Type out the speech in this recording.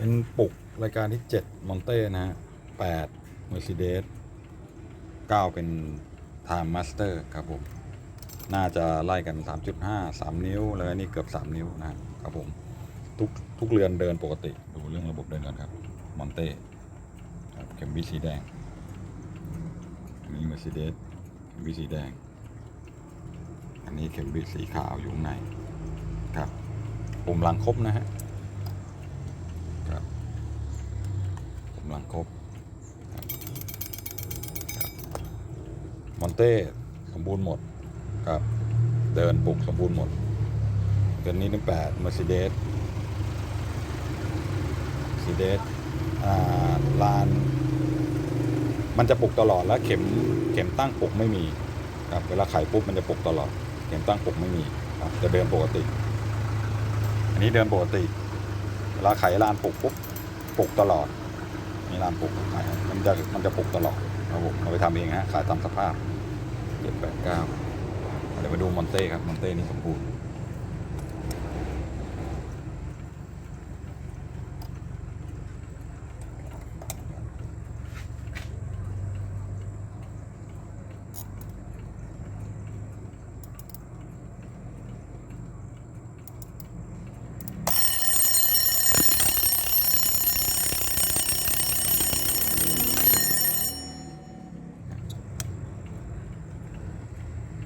เป็นปลุกรายการที่ 7 มอนเต้นะฮะ8 Mercedes 9 เป็น Time Master ครับผม น่าจะไล่กัน 3.5 3 นิ้ว แล้วนนี่เกือบ 3 นิ้วนะครับผม ทุกทุกเรือนเดินปกติ ดูเรื่องระบบเดินก่อนครับ มอนเต้ครับเข็มวิสีแดงอันนี้ Mercedes เข็มวิสีแดง อันนี้เข็มวิสีขาวอยู่ข้างในครับปุ่มหลังครบนะฮะ ครับ ครบมอนเต้สมบูรณ์หมดครับเดินปลุกสมบูรณ์หมดเดือนนี้ตั้งแปด Mercedes Mercedes อ่าลาน มันจะปลุกตลอดแล้วเข็มเข็มตั้งปลุกไม่มีครับเวลาไขปุ๊บมันจะปลุกตลอด เข็มตั้งปลุกไม่มีครับจะเดินปกติ อันนี้เดินปกติเวลาไขลานปลุกปุ๊บปลุกตลอด มีลานปลูกไขมันจะมันจะปลูกตลอดครับผมเราไปทำเองฮะขายตามสภาพเจ็ดแปดเก้าเดี๋ยวมาดูมอนเต้ครับมอนเต้นี่สมบูรณ์